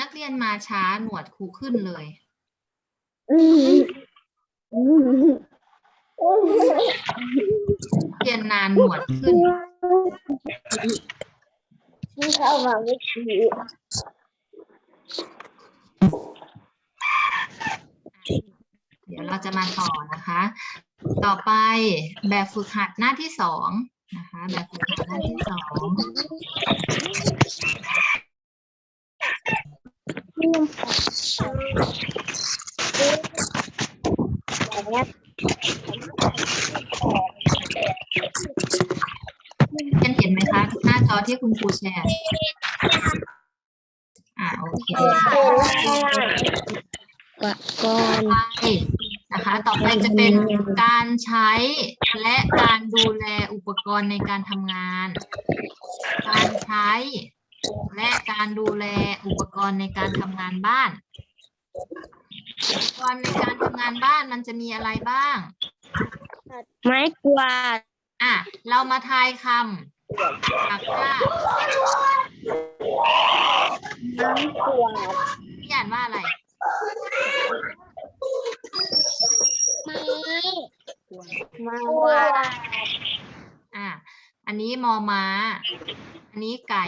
นักเรียนมาช้าหนวดครูขึ้นเลย เรียนนานหนวดขึ้นที่เข้ามาไม่ชี้ เดี๋ยวเราจะมาต่อนะคะ ต่อไปแบบฝึกหัดหน้าที่สองนะคะ แบบฝึกหัดหน้าที่สองอย่างเงี้ยเรียนเห็นไหมคะ หน้าจอที่คุณครูแชร์ อ่าโอเค ก่อนต่อไปนะคะ ต่อไปจะเป็นการใช้และการดูแลอุปกรณ์ในการทำงาน การใช้และการดูแลอุปกรณ์ในการทำงานบ้าน อุปกรณ์ในการทำงานบ้านมันจะมีอะไรบ้าง ไม้กวาดอะ เรามาทายคำจากว่าไม้กวาดพี่ อ่านว่าอะไรไม้ไม้กวาดอะอันนี้มอม้า อันนี้ไก่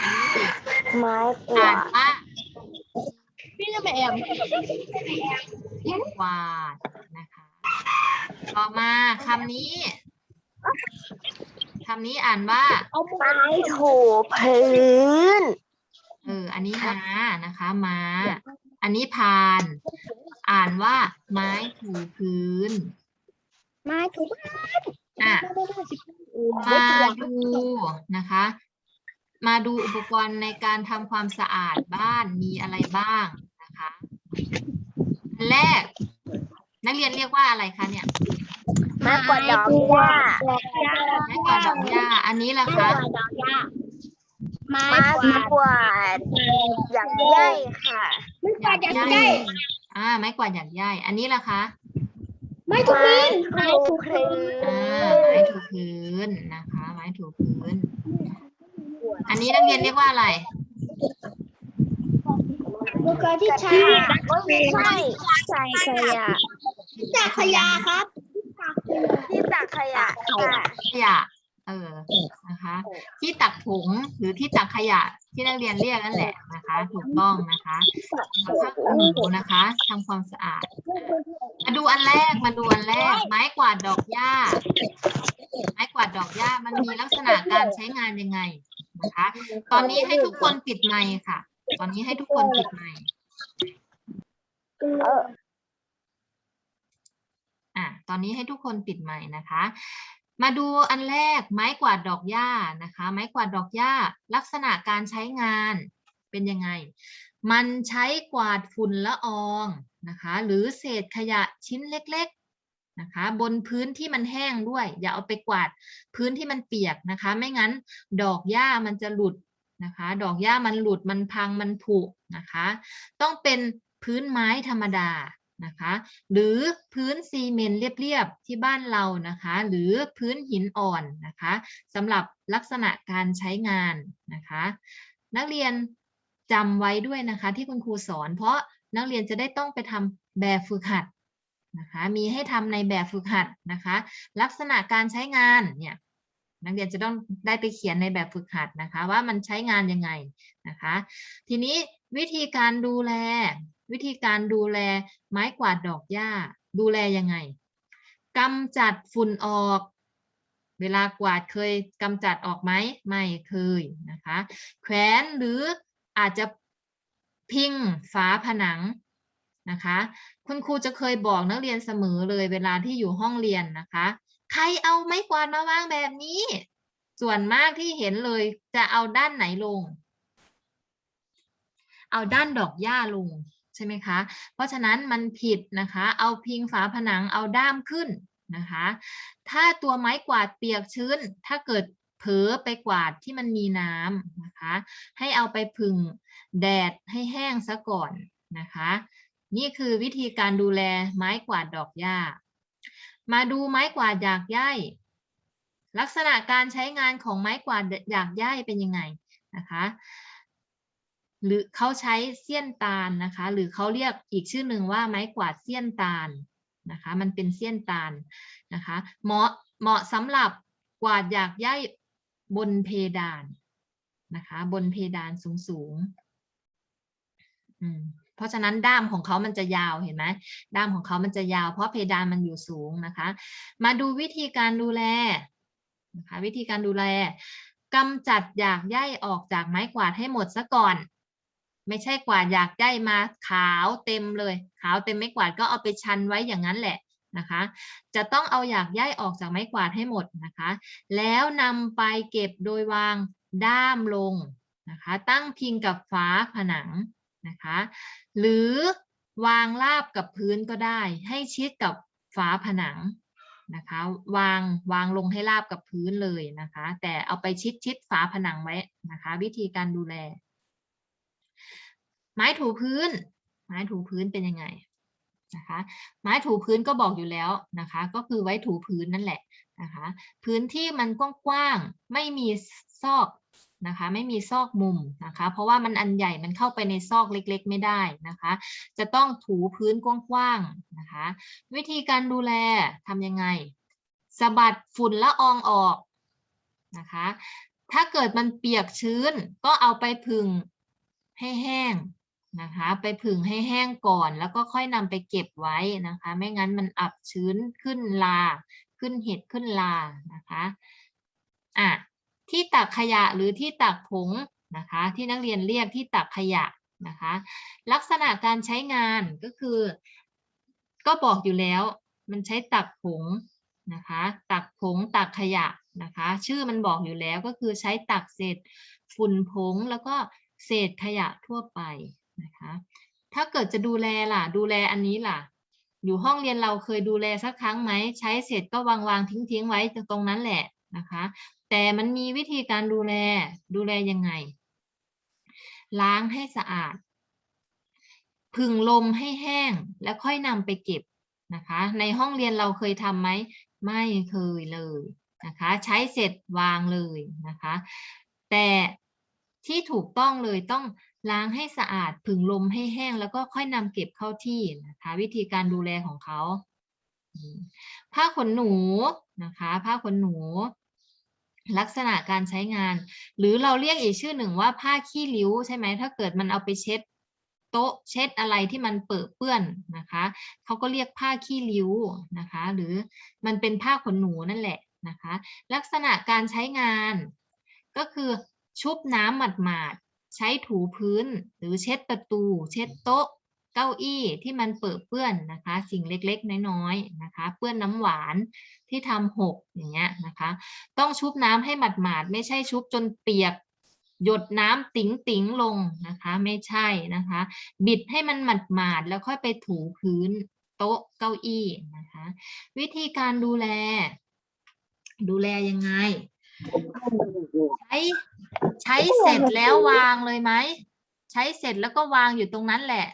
อันนี้เด็กไม้กอ่าวานดว่าพี่จะไปแอบกวาดนะคะ ต่อมาคำนี้คำนี้อ่านว่า เอาไม้ถูพื้น เออ อันนี้ม้านะคะ ม้า อันนี้พาน อ่านว่า ไม้ถูพื้น ไม้ถูอะมาดูนะคะ มาดูอุปกรณ์ในการทำความสะอาดบ้านมีอะไรบ้างนะคะอันแรก นักเรียนเรียกว่าอะไรคะเนี่ยไม้กวาดดอกหญ้าไม้กวาดดอกหญ้าอันนี้ล่ะคะ ไม้กวาดอย่างใหญ่ค่ะ ไม้กวาดอย่างใหญ่อ่า ไม้กวาดหยักใหญ่อันนี้ล่ะคะ ไม้ถูพื้นไม้ถูพื้นอ่าไม้ถูพื้นนะคะ ไม้ถูพื้น อันนี้นักเรียนเรียกว่าอะไรอุปกรณ์ที่ใช้ไม่ใช่ใส่ขยะจากขยะครับที่ตักขยะค่ะขยะเออ นะคะ ที่ตักผงหรือที่ตักขยะที่นักเรียนเรียกนั่นแหละนะคะ ถูกต้องนะคะแล้วก็หนูนะคะทำความสะอาด มาดูอันแรกมาดูอันแรก ไม้กวาดดอกหญ้า ไม้กวาดดอกหญ้ามันมีลักษณะการใช้งานยังไงนะคะ ตอนนี้ให้ทุกคนปิดไมค์ค่ะ ตอนนี้ให้ทุกคนปิดไมค์เอออะตอนนี้ให้ทุกคนปิดไมค์นะคะ มาดูอันแรกไม้กวาดดอกหญ้านะคะ ไม้กวาดดอกหญ้า ลักษณะการใช้งานเป็นยังไง มันใช้กวาดฝุ่นละอองนะคะ หรือเศษขยะชิ้นเล็กๆนะคะ บนพื้นที่มันแห้งด้วย อย่าเอาไปกวาดพื้นที่มันเปียกนะคะ ไม่งั้นดอกหญ้ามันจะหลุดนะคะ ดอกหญ้ามันหลุดมันพังมันผุนะคะ ต้องเป็นพื้นไม้ธรรมดา นะคะ หรือพื้นซีเมนต์เรียบๆที่บ้านเรานะคะ หรือพื้นหินอ่อนนะคะสำหรับลักษณะการใช้งานนะคะ นักเรียนจำไว้ด้วยนะคะที่คุณครูสอน เพราะนักเรียนจะได้ต้องไปทำแบบฝึกหัดนะคะมีให้ทำในแบบฝึกหัดนะคะ ลักษณะการใช้งานเนี่ยนักเรียนจะต้องได้ไปเขียนในแบบฝึกหัดนะคะ ว่ามันใช้งานยังไงนะคะ ทีนี้วิธีการดูแล วิธีการดูแลไม้กวาดดอกหญ้า ดูแลยังไงกำจัดฝุ่นออก เวลากวาดเคยกำจัดออกไหมไม่เคยนะคะแขวนหรืออาจจะพิงฝาผนังนะคะ คุณครูจะเคยบอกนักเรียนเสมอเลยเวลาที่อยู่ห้องเรียนนะคะ ใครเอาไม้กวาดมาวางแบบนี้ ส่วนมากที่เห็นเลยจะเอาด้านไหนลง เอาด้านดอกหญ้าลง ช่ไหมคะ เพราะฉะนั้นมันผิดนะคะ เอาพิงฝาผนังเอาด้ามขึ้นนะคะ ถ้าตัวไม้กวาดเปียกชื้น ถ้าเกิดเผลอไปกวาดที่มันมีน้ำนะคะ ให้เอาไปพึ่งแดดให้แห้งซะก่อนนะคะ นี่คือวิธีการดูแลไม้กวาดดอกหญ้า มาดูไม้กวาดหยากหญ้าลักษณะการใช้งานของไม้กวาดหยากหญ้าเป็นยังไงนะคะ หรือเขาใช้เสี้ยนตาลนะคะ หรือเขาเรียกอีกชื่อหนึ่งว่าไม้กวาดเสี้ยนตาลนะคะ มันเป็นเสี้ยนตาลนะคะ เหมาะเหมาะสำหรับกวาดหยากหญ้าบนเพดานนะคะ บนเพดานสูงสูงเพราะฉะนั้นด้ามของเขามันจะยาวเห็นไหมด้ามของเขามันจะยาว เพราะเพดานมันอยู่สูงนะคะ มาดูวิธีการดูแลนะคะ วิธีการดูแลกำจัดหยากใยออกจากไม้กวาดให้หมดซะก่อน ไม่ใช่กวาดหยากใยมาขาวเต็มเลย ขาวเต็มไม้กวาดก็เอาไปชันไว้อย่างนั้นแหละนะคะ จะต้องเอาหยากใยออกจากไม้กวาดให้หมดนะคะ แล้วนำไปเก็บโดยวางด้ามลงนะคะ ตั้งพิงกับฝาผนังนะคะ หรือวางราบกับพื้นก็ได้ ให้ชิดกับฝาผนังนะคะ วางวางลงให้ราบกับพื้นเลยนะคะ แต่เอาไปชิดชิดฝาผนังไว้นะคะ วิธีการดูแล ไม้ถูพื้น ไม้ถูพื้นเป็นยังไงนะคะ ไม้ถูพื้นก็บอกอยู่แล้วนะคะ ก็คือไว้ถูพื้นนั่นแหละนะคะ พื้นที่มันกว้างๆ ไม่มีซอกนะคะ ไม่มีซอกมุมนะคะ เพราะว่ามันอันใหญ่มันเข้าไปในซอกเล็กๆ ไม่ได้นะคะ จะต้องถูพื้นกว้างๆนะคะ วิธีการดูแลทำยังไงสะบัดฝุ่นละอองออกนะคะ ถ้าเกิดมันเปียกชื้นก็เอาไปผึ่งให้แห้ง นะคะ ไปผึ่งให้แห้งก่อน แล้วก็ค่อยนำไปเก็บไว้นะคะ ไม่งั้นมันอับชื้นขึ้นลา ขึ้นเห็ดขึ้นลานะคะอะที่ตักขยะหรือที่ตักผงนะคะ ที่นักเรียนเรียกที่ตักขยะนะคะ ลักษณะการใช้งานก็คือ ก็บอกอยู่แล้วมันใช้ตักผงนะคะ ตักผงตักขยะนะคะ ชื่อมันบอกอยู่แล้วก็คือใช้ตักเศษฝุ่นผงแล้วก็เศษขยะทั่วไป นะคะ ถ้าเกิดจะดูแลล่ะ ดูแลอันนี้ล่ะ อยู่ห้องเรียนเราเคยดูแลสักครั้งไหม ใช้เสร็จก็วางวางทิ้งทิ้งไว้ตรงนั้นแหละนะคะ แต่มันมีวิธีการดูแลดูแลยังไง ล้างให้สะอาดผึ่งลมให้แห้งแล้วค่อยนำไปเก็บนะคะ ในห้องเรียนเราเคยทำไหม ไม่เคยเลยนะคะ ใช้เสร็จวางเลยนะคะ แต่ที่ถูกต้องเลยต้อง ล้างให้สะอาดผึ่งลมให้แห้ง แล้วก็ค่อยนำเก็บเข้าที่นะคะวิธีการดูแลของเขาผ้าขนหนูนะคะ ผ้าขนหนู ลักษณะการใช้งาน หรือเราเรียกอีกชื่อหนึ่งว่าผ้าขี้ริ้วใช่ไหมถ้าเกิดมันเอาไปเช็ดโต๊ะเช็ดอะไรที่มันเปื้อเปื้อนนะคะเขาก็เรียกผ้าขี้ริ้วนะคะ หรือมันเป็นผ้าขนหนูนั่นแหละนะคะ ลักษณะการใช้งาน ก็คือชุบน้ำหมาดๆ ใช้ถูพื้น หรือเช็ดประตู เช็ดโต๊ะ เก้าอี้ที่มันเปื้อเปื้อนนะคะ สิ่งเล็กๆ น้อยๆนะคะ เปื้อนน้ำหวานที่ทำหกอย่างเงี้ยนะคะ ต้องชุบน้ำให้หมาดๆไม่ใช่ชุบจนเปียกหยดน้ำติ๋งติ๋งๆลงนะคะ ไม่ใช่นะคะ บิดให้มันหมาดๆแล้วค่อยไปถูพื้นโต๊ะเก้าอี้นะคะ วิธีการดูแล ดูแลยังไง ใช้ใช้เสร็จแล้ววางเลยไหม ใช้เสร็จแล้วก็วางอยู่ตรงนั้นแหละ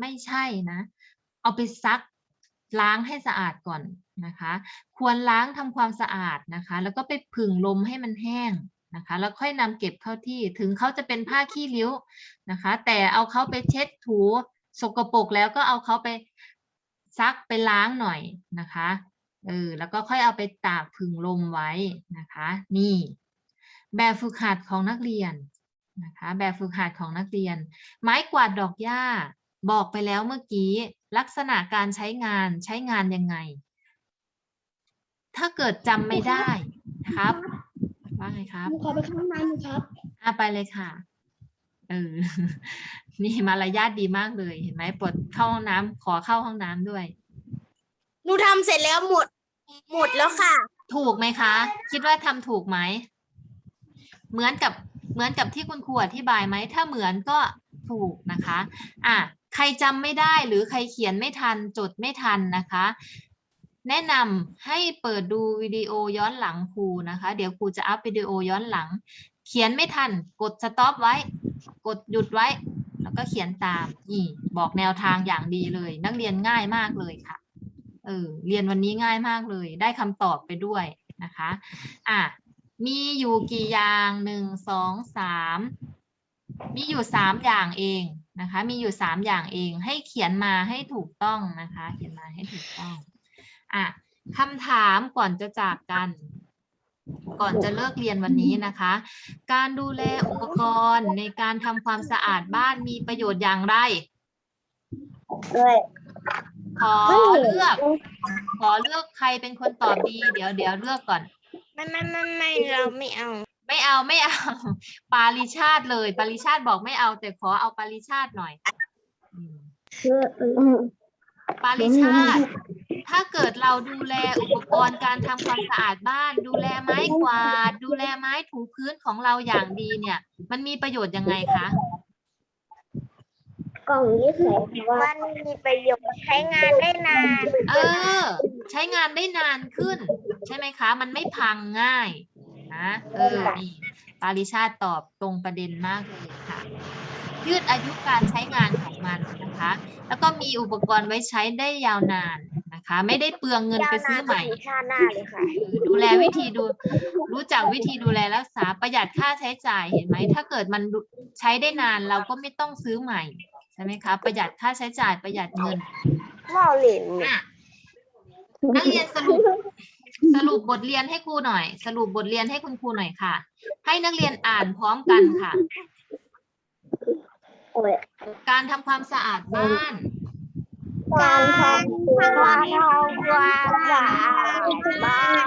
ไม่ใช่นะ เอาไปซักล้างให้สะอาดก่อนนะคะ ควรล้างทำความสะอาดนะคะ แล้วก็ไปผึ่งลมให้มันแห้งนะคะ แล้วค่อยนำเก็บเข้าที่ถึงเขาจะเป็นผ้าขี้ริ้วนะคะ แต่เอาเขาไปเช็ดถูสกปรกแล้วก็เอาเขาไปซักไปล้างหน่อยนะคะเออแล้วก็ค่อยเอาไปตากผึ่งลมไว้นะคะ นี่ แบบฝึกหัดของนักเรียนนะคะแบบฝึกหัดของนักเรียน ไม้กวาดดอกหญ้าบอกไปแล้วเมื่อกี้ ลักษณะการใช้งานใช้งานยังไง ถ้าเกิดจำไม่ได้ครับว่าไงครับขอไปเข้าห้องน้ำหน่อยครับอะไปเลยค่ะเออนี่มารยาทดีมากเลยเห็นไหมปวดเข้าห้องน้ำขอเข้าห้องน้ำด้วยหนูทำเสร็จแล้วหมดหมดแล้วค่ะ ถูกไหมคะ คิดว่าทำถูกไหม เหมือนกับเหมือนกับที่คุณครูอธิบายไหม ถ้าเหมือนก็ถูกนะคะอะใครจำไม่ได้หรือใครเขียนไม่ทันจดไม่ทันนะคะ แนะนำให้เปิดดูวิดีโอย้อนหลังครูนะคะ เดี๋ยวครูจะอัพวิดีโอย้อนหลัง เขียนไม่ทัน กดสต็อปไว้ กดหยุดไว้ แล้วก็เขียนตามนี่บอกแนวทางอย่างดีเลย นักเรียนง่ายมากเลยค่ะเออเรียนวันนี้ง่ายมากเลย ได้คำตอบไปด้วยนะคะ อะ มีอยู่กี่อย่างหนึ่งสองสามมีอยู่สามอย่างเองนะคะ มีอยู่สามอย่างเอง ให้เขียนมาให้ถูกต้องนะคะ เขียนมาให้ถูกต้องอะคำถามก่อนจะจากกัน ก่อนจะเลิกเรียนวันนี้นะคะ การดูแลอุปกรณ์ในการทำความสะอาดบ้านมีประโยชน์อย่างไรด้วยขอเลือก ขอเลือกใครเป็นคนตอบดี เดี๋ยวเดี๋ยวเลือกก่อน ไม่ไม่ไม่ไม่เราไม่เอา ไม่เอาไม่เอา ปาริชาติเลย ปาริชาติบอกไม่เอา แต่ขอเอาปาริชาติหน่อย ปาริชาติ ถ้าเกิดเราดูแลอุปกรณ์การทำความสะอาดบ้าน ดูแลไม้กวาด ดูแลไม้ถูพื้นของเราอย่างดีเนี่ย มันมีประโยชน์ยังไงคะ กล่องนี้ใส่มันมีประโยชน์ใช้งานได้นาน เออ ใช้งานได้นานขึ้น ใช่ไหมคะ มันไม่พังง่ายนะเออนี่ปาริชาติตอบตรงประเด็นมากเลยค่ะ ยืดอายุการใช้งานของมันนะคะ แล้วก็มีอุปกรณ์ไว้ใช้ได้ยาวนานนะคะ ไม่ได้เปลืองเงินไปซื้อใหม่ชาหน้าเลยค่ะ ดูแลวิธีดู รู้จักวิธีดูแลรักษาประหยัดค่าใช้จ่ายเห็นไหม ถ้าเกิดมันใช้ได้นานเราก็ไม่ต้องซื้อใหม่ใช่ไหมคะประหยัดค่าใช้จ่ายประหยัดเงินหม้อเหลนเนี่ยอะนักเรียนสรุปสรุปบทเรียนให้ครูหน่อย สรุปบทเรียนให้คุณครูหน่อยค่ะ ให้นักเรียนอ่านพร้อมกันค่ะโอ้ยการทำความสะอาดบ้าน การทำความความสะอาดบ้าน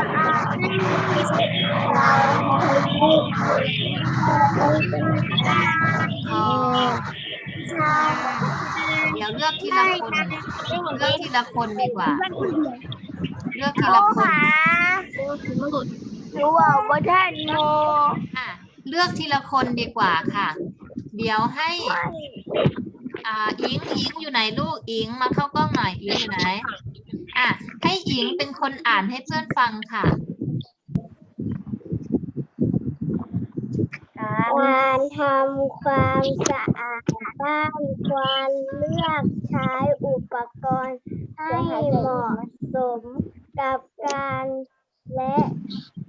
อกใช้อุปกรณ์ไม่เหมาะสมใช้อย่างดีพอเดี๋ยวเลือกทีละคนเลือกทีละคนดีกว่า เลือกทีละคนค่ะหนูบอกว่าท่านโมอะเลือกทีละคนดีกว่าค่ะ เดี๋ยวให้อ่าอิงอิงอยู่ไหนลูกอิงมาเข้ากล้องหน่อยอิงอยู่ไหนอะให้อิงเป็นคนอ่านให้เพื่อนฟังค่ะ การทำความสะอาดบ้านควรเลือกใช้อุปกรณ์ให้เหมาะสมกับการและ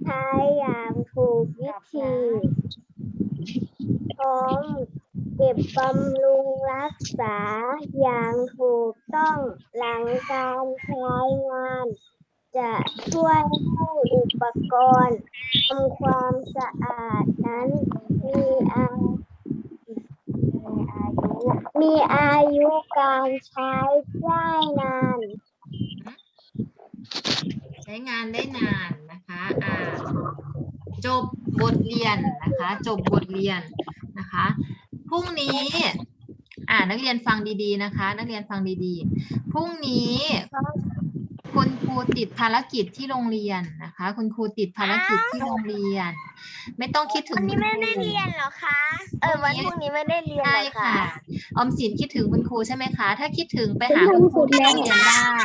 ใช้อย่างถูกวิธีพร้อมเก็บบำรุงรักษาอย่างถูกต้องหลังการใช้งาน จะช่วยให้อุปกรณ์ทำความสะอาดนั้นมีอายุมีอายุการใช้ได้นาน ใช้งานได้นานนะคะอ่าจบบทเรียนนะคะ จบบทเรียนนะคะพรุ่งนี้อ่านักเรียนฟังดีๆนะคะ นักเรียนฟังดีๆพรุ่งนี้ค ณครูติดภารกิจที่โรงเรียนนะคะ คุณครูติดภารกิจที่โรงเรียน ไม่ต้องคิดถึงวันนี้คุณไม่ครูได้เรียนเหรอคะ เออวันพรุ่งนี้ไม่ได้เรียนใช่เหรอค่ะคะออมสินคิดถึงคุณครูใช่ไหมคะ ถ้าคิดถึงไปหาคุณครูที่โรงเรียนได้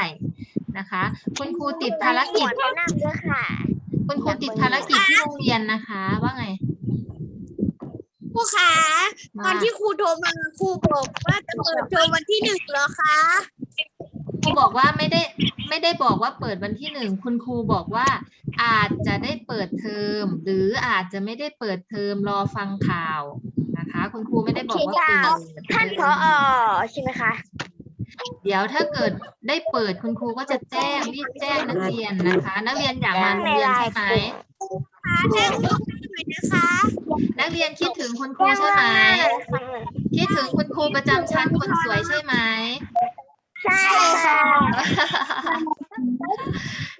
นะคะ คุณครูติดภารกิจแนะนำด้วยค่ะ คุณครูติดภารกิจที่โรงเรียนนะคะ ว่าไงครูคะมาตอนที่ครูโทรมาครูบอกว่าจะเปิดเทอมวันที่หนึ่งเหรอคะ ครูบอกว่าไม่ได้ไม่ได้บอกว่าเปิดวันที่หนึ่งคุณครูบอกว่า อาจจะได้เปิดเทอม หรืออาจจะไม่ได้เปิดเทอมรอฟังข่าวนะคะ คุณครูไม่ได้บอกว่าเปิดท่านผอใช่ไหมคะเดี๋ยวถ้าเกิดได้เปิดคุณครูก็จะแจ้งรีบแจ้งนักเรียนนะคะ นักเรียนอยากมาโรงเรียนใช่ไหมคะแจ้งลูกได้หน่อยนะคะ นักเรียนคิดถึงคุณครูใช่ไหมคิดถึงคุณครูประจำชั้นคนสวยใช่ไหม ใช่ค่ะ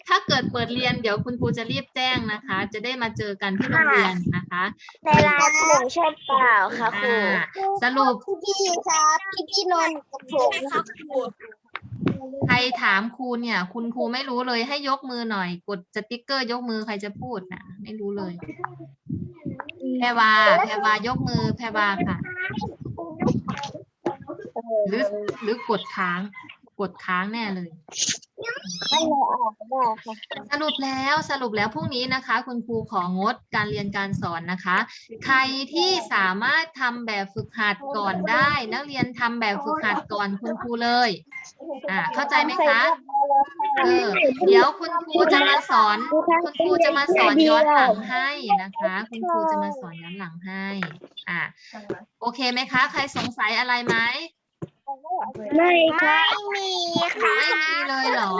ถ้าเกิดเปิดเรียนเดี๋ยวคุณครูจะรีบแจ้งนะคะ จะได้มาเจอกันที่โรงเรียนนะคะในร้านหมูใช่เปล่าคะครูอ่าสรุปพี่ครับพี่พี่นนท์กับผมครับใครถามครูเนี่ย คุณครูไม่รู้เลยให้ยกมือหน่อย กดสติ๊กเกอร์ยกมือใครจะพูดนะไม่รู้เลย แพรวาแพรวายกมือแพรวาค่ะ หรือหรือกดค้าง กดค้างแน่เลย ไม่ได้ออกได้ค่ะสรุปแล้วสรุปแล้วพรุ่งนี้นะคะ คุณครูของดการเรียนการสอนนะคะ ใครที่สามารถทำแบบฝึกหัดก่อนได้ นักเรียนทำแบบฝึกหัดก่อนคุณครูเลย อ่าเข้าใจไหมคะ เออเดี๋ยวคุณครูจะมาสอน คุณครูจะมาสอนย้อนหลังให้นะคะ คุณครูจะมาสอนย้อนหลังให้ อ่าโอเคไหมคะ ใครสงสัยอะไรไหม ไม่ค่ะไม่มีไม่มีเลยเหรอ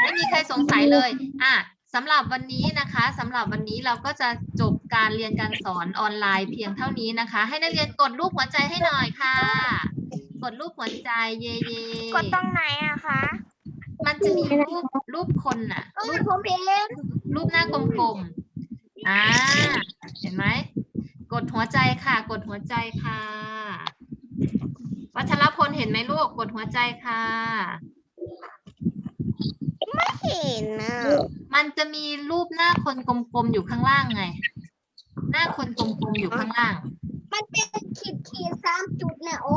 ไม่มีใครสงสัยเลย อะสำหรับวันนี้นะคะสำหรับวันนี้เราก็จะจบการเรียนการสอนออนไลน์เพียงเท่านี้นะคะ ให้นักเรียนกดรูปหัวใจให้หน่อยค่ะ กดรูปหัวใจเย่เย่กดตรงไหนอะคะมันจะมีรูปรูปคนน่ะรูปผมเองรูปหน้ากลมๆอ่าเห็นไหมกดหัวใจค่ะ กดหัวใจค่ะ วัชรพลเห็นไหมลูกกดหัวใจค่ะเห็นนะมันจะมีรูปหน้าคนกลมๆอยู่ข้างล่างไง หน้าคนกลมๆอยู่ข้างล่าง มันเป็นขีดขีดสามจุดเนี่ยโอ้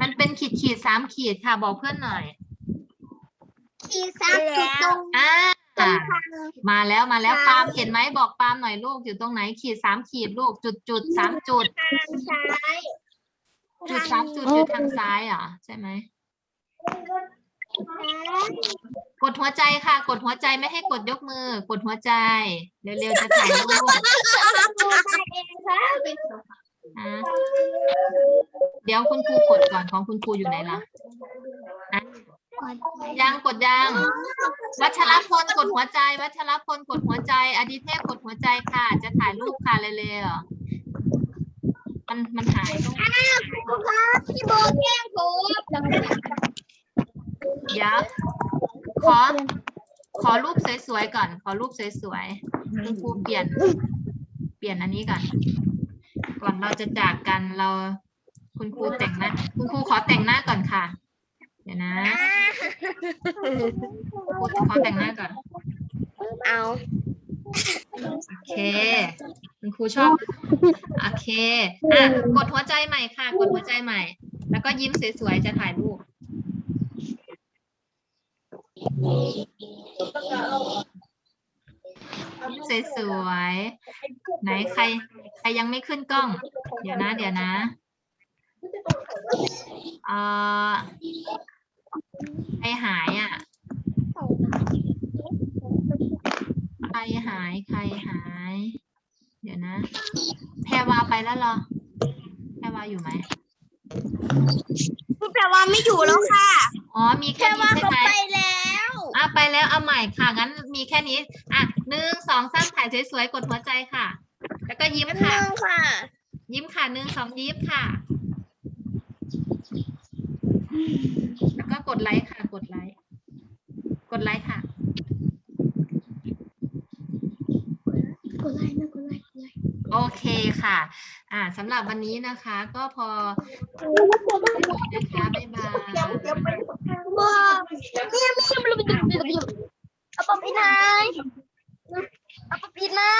มันเป็นขีดขีดๆสามขีดค่ะ บอกเพื่อนหน่อย ขีดสามจุดตรงอ่าตรงมาแล้วมาแล้วครัปาบล์มเห็นไหมบอกปาล์มหน่อยลูกอยู่ตรงไหน ขีดสามขีดลูกจุดจุดๆสามจุดทางซ้าย จุดสามจุดอยู่ทางซ้ายเหรอใช่ไหม กดหัวใจค่ะ กดหัวใจไม่ให้กดยกมือ กดหัวใจ เร็วๆจะถ่ายรูปเองครับอะเดี๋ยวคุณครูกดก่อนของคุณครูอยู่ไหนล่ะอะยังกดยังวัชรพลกดหัวใจ วัชรพลกดหัวใจ อดิเทพกดหัวใจค่ะ จะถ่ายรูปค่ะเร็วๆ มันมันหายตรงพี่โบแกล้งผมเดี๋ยวขอ ขอรูปสวยๆก่อน ขอรูปสวยๆคุณครูเปลี่ยน เปลี่ยนอันนี้ก่อน ก่อนเราจะจากกันเรา คุณครูแต่งหน้า คุณครูขอแต่งหน้าก่อนค่ะ เดี๋ยวนะครูขอแต่งหน้าก่อน เอา โอเค คุณครูชอบ โอเค อะ กดหัวใจใหม่ค่ะ กดหัวใจใหม่ แล้วก็ยิ้มสวยๆ จะถ่ายรูป ยิ้มสวยๆ ไหนใคร ใครยังไม่ขึ้นกล้อง เดี๋ยวนะ เดี๋ยวนะ เอ่อใครหายอะ ใครหายใครหาย เดี๋ยวนะ แพรวาไปแล้วเหรอ แพรวาอยู่ไหมคุณแปลว่าไม่อยู่แล้วค่ะอ๋อมีแค่นี้ใช่ไหมไปแล้วอะไปแล้วเอาใหม่ค่ะงั้นมีแค่นี้อะหนึ่งสองสามถ่ายสวยๆกดหัวใจค่ะ แล้วก็ยิ้มค่ะนั่งค่ะ ยิ้มค่ะหนึ่งสองยิ้มค่ะ แล้วก็กดไลค์ค่ะ กดไลค์ กดไลค์ค่ะ โอเคค่ะ อ่าสำหรับวันนี้นะคะ ก็พอนะคะบ๊ายบายเอาปอบอีนายเอาปอบอีนา